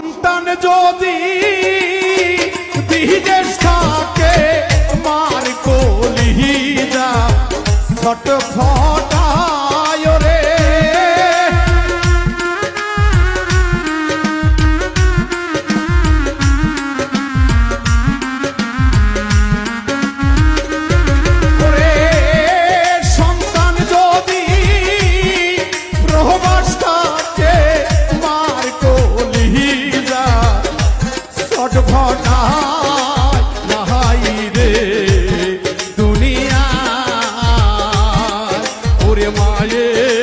সন্তান যদি বিদেশ থাকে মার কলিজা ছটফট বিপদ ঘটায় নাহাই রে দুনিয়া। ওরে মায়ের